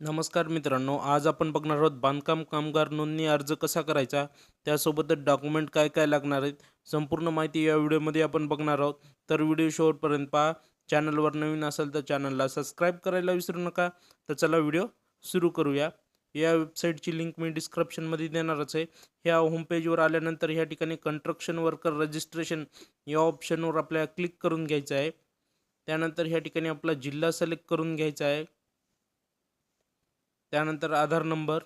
नमस्कार मित्रांनो आज आपण बघणार आहोत बांधकाम कामगार नोंदणी अर्ज कसा करायचा त्यासोबतच डॉक्युमेंट काय काय लागणार आहेत संपूर्ण माहिती या व्हिडिओमध्ये आपण बघणार आहोत. तर व्हिडिओ शेवटपर्यंत पहा. चॅनलवर नवीन असेल तर चॅनलला सबस्क्राईब करायला विसरू नका. तर चला व्हिडिओ सुरू करूया. या वेबसाईटची लिंक मी डिस्क्रिप्शनमध्ये देणारच आहे. ह्या होमपेजवर आल्यानंतर ह्या ठिकाणी कंस्ट्रक्शन वर्कर रजिस्ट्रेशन या ऑप्शनवर आपल्याला क्लिक करून घ्यायचं आहे. त्यानंतर ह्या ठिकाणी आपला जिल्हा सिलेक्ट करून घ्यायचा आहे. त्यानंतर आधार नंबर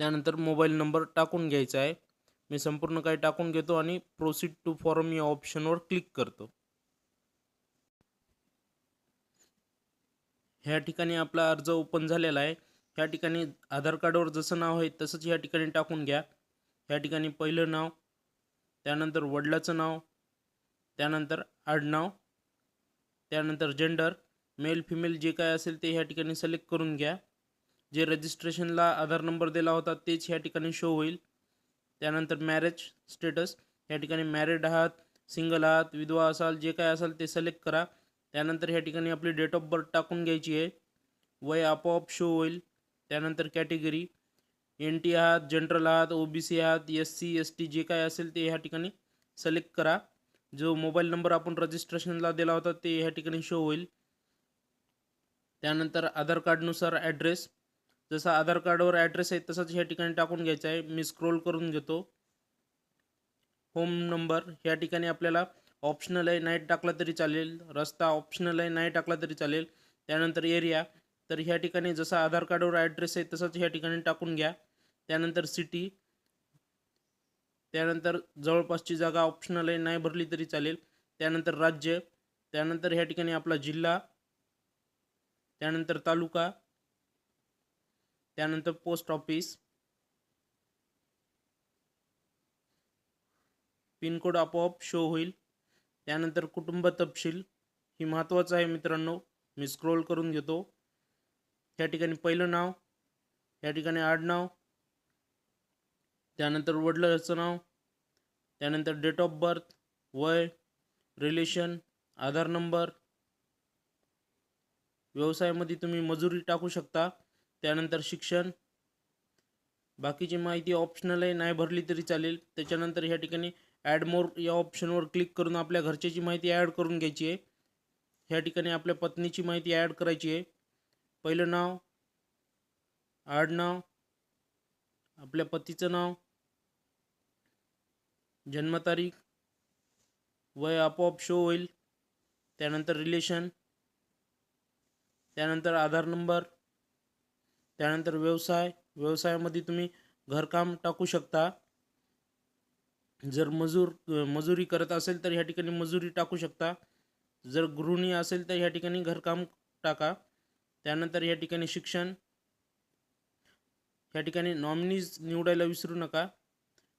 त्यानंतर मोबाईल नंबर टाकून घ्यायचा आहे. मी संपूर्ण काही टाकून घेतो आणि प्रोसीड टू फॉर्म या ऑप्शनवर क्लिक करतो. ह्या ठिकाणी आपला अर्ज ओपन झालेला आहे. ह्या ठिकाणी आधार कार्डवर जसं नाव आहे तसंच ह्या ठिकाणी टाकून घ्या. ह्या ठिकाणी पहिलं नाव त्यानंतर वडिलाचं नाव त्यानंतर आडनाव त्यानंतर जेंडर मेल फिमेल जे काय असेल ते ह्या ठिकाणी सिलेक्ट करून घ्या. जे रजिस्ट्रेशनला आधार नंबर दिला होता तेच ह्या ठिकाणी शो होईल. त्यानंतर मॅरेज स्टेटस ह्या ठिकाणी मॅरिड आहात सिंगल आहात विधवा असाल जे काय असाल ते सिलेक्ट करा. त्यानंतर ह्या ठिकाणी आपली डेट ऑफ बर्थ टाकून घ्यायची आहे. वय आपोआप शो होईल. त्यानंतर कॅटेगरी एन टी आहात जनरल आहात ओ बी सी आहात एस सी एस टी जे काय असेल ते ह्या ठिकाणी सिलेक्ट करा. जो मोबाईल नंबर आपण रजिस्ट्रेशनला दिला होता ते ह्या ठिकाणी शो होईल. त्यानंतर आधार कार्डनुसार ॲड्रेस जसा आधार कार्डवर ॲड्रेस आहे तसाच ह्या ठिकाणी टाकून घ्यायचा आहे. मी स्क्रोल करून घेतो. होम नंबर ह्या ठिकाणी आपल्याला ऑप्शनल आहे नाही टाकला तरी चालेल. रस्ता ऑप्शनल आहे नाही टाकला तरी चालेल. त्यानंतर एरिया तर ह्या ठिकाणी जसा आधार कार्डवर ॲड्रेस आहे तसाच ह्या ठिकाणी टाकून घ्या. त्यानंतर सिटी त्यानंतर जवळपासची जागा ऑप्शनल आहे नाही भरली तरी चालेल. त्यानंतर राज्य त्यानंतर ह्या ठिकाणी आपला जिल्हा त्यानंतर तालुका त्यानंतर पोस्ट ऑफिस पिनकोड आपोआप शो होईल. त्यानंतर कुटुंब तपशील ही महत्त्वाचं आहे मित्रांनो. मी स्क्रोल करून घेतो. या ठिकाणी पहिलं नाव या ठिकाणी आडनाव त्यानंतर वडिलाचं नाव त्यानंतर डेट ऑफ बर्थ वय रिलेशन आधार नंबर व्यवसायामध्ये तुम्ही मजुरी टाकू शकता त्यानंतर शिक्षण. बाकीची माहिती ऑप्शनल आहे नाही भरली तरी चालेल. त्याच्यानंतर ह्या ठिकाणी ॲड मोर या ऑप्शनवर क्लिक करून आपल्या घरच्याची माहिती ॲड करून घ्यायची आहे. ह्या ठिकाणी आपल्या पत्नीची माहिती ॲड करायची आहे. पहिलं नाव आडनाव आपल्या पतीचं नाव जन्मतारीख वय आपोआप शो होईल त्यानंतर रिलेशन त्यानंतर आधार नंबर त्यानंतर व्यवसाय व्यवसायामध्ये तुम्ही घरकाम टाकू शकता. जर मजूर मजुरी करत असेल तर ह्या ठिकाणी मजुरी टाकू शकता. जर गृहिणी असेल तर ह्या ठिकाणी घरकाम टाका. त्यानंतर ह्या ठिकाणी शिक्षण ह्या ठिकाणी नॉमिनीज निवडायला विसरू नका.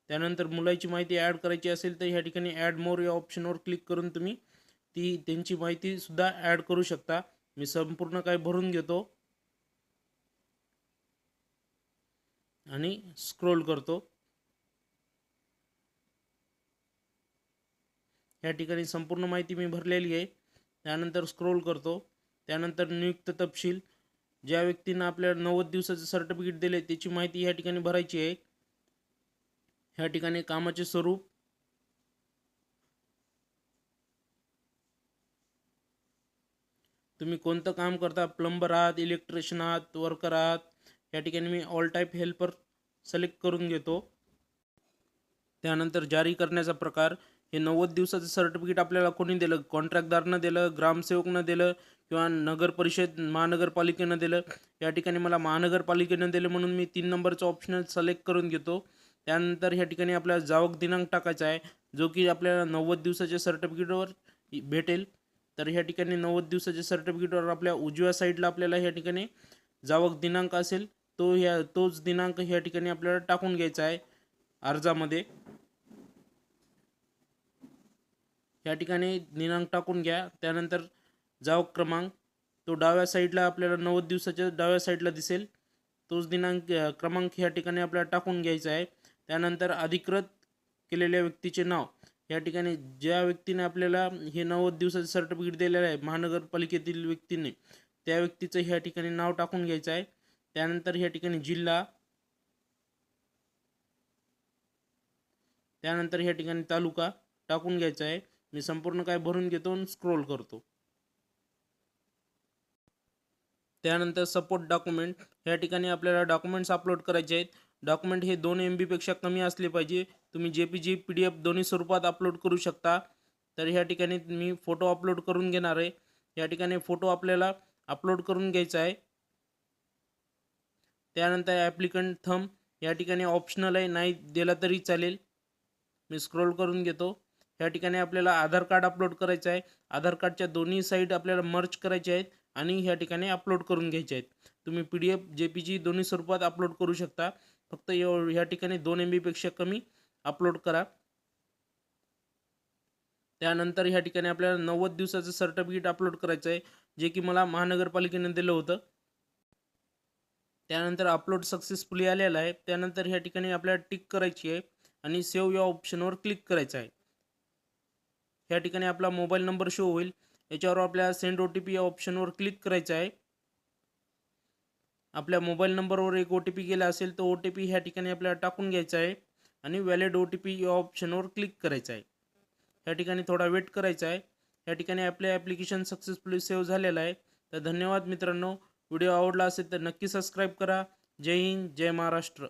त्यानंतर मुलाची माहिती ॲड करायची असेल तर ह्या ठिकाणी ॲड मोर या ऑप्शनवर क्लिक करून तुम्ही ती त्यांची माहितीसुद्धा ॲड करू शकता. मी संपूर्ण काय भरून घेतो आणि स्क्रोल करतो. या ठिकाणी संपूर्ण माहिती मी भरलेली आहे. त्यानंतर स्क्रोल करतो. त्यानंतर नियुक्त तपशील. ज्या व्यक्तीनं आपल्याला नव्वद दिवसाचं सर्टिफिकेट दिले त्याची माहिती ह्या ठिकाणी भरायची आहे. ह्या ठिकाणी कामाचे स्वरूप तुम्ही कोणतं काम करता? प्लंबर आहात इलेक्ट्रिशियन आहात वर्कर आहात? या ठिकाणी मी ऑल टाईप हेल्पर सिलेक्ट करून घेतो. त्यानंतर जारी करण्याचा प्रकार हे नव्वद दिवसाचं सर्टिफिकेट आपल्याला कोणी दिलं? कॉन्ट्रॅक्टदारनं दिलं ग्रामसेवकनं दिलं किंवा नगर परिषद महानगरपालिकेनं दिलं? या ठिकाणी मला महानगरपालिकेनं दिलं म्हणून मी तीन नंबरचं ऑप्शनल सिलेक्ट करून घेतो. त्यानंतर ह्या ठिकाणी आपल्याला जावक दिनांक टाकायचा आहे जो की आपल्याला नव्वद दिवसाच्या सर्टिफिकेटवर भेटेल. तर ह्या ठिकाणी नव्वद दिवसाच्या सर्टिफिकेटवर आपल्या उजव्या साईडला आपल्याला ह्या ठिकाणी जावक दिनांक असेल तो ह्या तोच दिनांक ह्या ठिकाणी आपल्याला टाकून घ्यायचा आहे अर्जामध्ये. ह्या ठिकाणी दिनांक टाकून घ्या त्यानंतर जावक क्रमांक तो डाव्या साईडला आपल्याला नव्वद दिवसाच्या डाव्या साईडला दिसेल तोच दिनांक क्रमांक ह्या ठिकाणी आपल्याला टाकून घ्यायचा आहे. त्यानंतर अधिकृत केलेल्या व्यक्तीचे नाव या ठिकाणी ज्या व्यक्तीने आपल्याला हे नव्वद दिवसाचं सर्टिफिकेट दिलेलं आहे महानगरपालिकेतील व्यक्तीने त्या व्यक्तीचं ह्या ठिकाणी नाव टाकून घ्यायचं आहे. त्यानंतर ह्या ठिकाणी जिल्हा त्यानंतर ह्या ठिकाणी तालुका टाकून घ्यायचा आहे. मी संपूर्ण काय भरून घेतो आणि स्क्रोल करतो. त्यानंतर सपोर्ट डॉक्युमेंट ह्या ठिकाणी आपल्याला डॉक्युमेंट्स अपलोड करायचे आहेत. डॉक्युमेंट हे दोन एम बीपेक्षा कमी असले पाहिजे. तुम्ही J P G P D F दोन्ही स्वरूपात अपलोड करू शकता. तर ह्या ठिकाणी मी फोटो अपलोड करून घेणार आहे. या ठिकाणी फोटो आपल्याला अपलोड करून घ्यायचा आहे. त्यानंतर ॲप्लिकंट थम या ठिकाणी ऑप्शनल आहे. नाही दिला तरी चालेल. मी स्क्रोल करून घेतो. या ठिकाणी आपल्याला आधार कार्ड अपलोड करायचं आहे. आधार कार्डच्या दोन्ही साईड आपल्याला मर्च करायचे आहेत आणि ह्या ठिकाणी अपलोड करून घ्यायचे आहेत. तुम्ही P D F J P G दोन्ही स्वरूपात अपलोड करू शकता. फक्त एव ह्या ठिकाणी दोन एम बीपेक्षा कमी अपलोड करा. त्यानंतर ह्या ठिकाणी आपल्याला नव्वद दिवसाचं सर्टिफिकेट अपलोड करायचं आहे जे की मला महानगरपालिकेने दिलं होतं. त्यानंतर अपलोड सक्सेसफुली आलेलं आहे. त्यानंतर ह्या ठिकाणी आपल्याला टिक करायची आहे आणि सेव्ह या ऑप्शनवर क्लिक करायचं आहे. ह्या ठिकाणी आपला मोबाईल नंबर शो होईल. याच्यावर आपल्याला सेंड ओ टी पी या ऑप्शनवर क्लिक करायचं आहे. आपल्या मोबाईल नंबरवर एक ओ टी पी गेला असेल तो ओ टी पी ह्या ठिकाणी आपल्याला टाकून घ्यायचा आहे आणि व्हॅलिड ओ टी पी या ऑप्शनवर क्लिक करायचं आहे. ह्या ठिकाणी थोडा वेट करायचा आहे. ह्या ठिकाणी आपले ॲप्लिकेशन सक्सेसफुली सेव्ह झालेलं आहे. तर धन्यवाद मित्रांनो. व्हिडिओ आवडला असेल तर नक्की सबस्क्राईब करा. जय हिंद जय महाराष्ट्र.